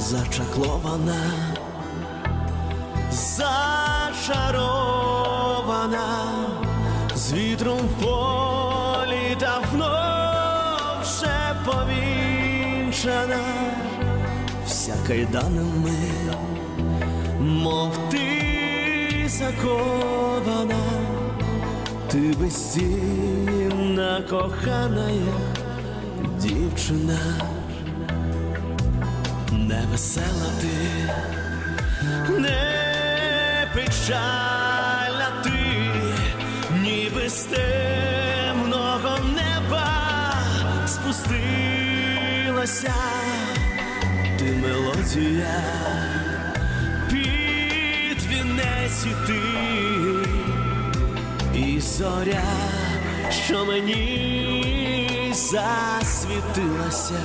зачаклована, зачарована, з вітром в полі давно вже повінчана, вся кайданами, мов ти закована, ти безцінна кохана дівчина невесела ти, не печальна ти, ніби з темного неба спустилася. Ти мелодія, під вінець і ти, і зоря, що мені засвітилася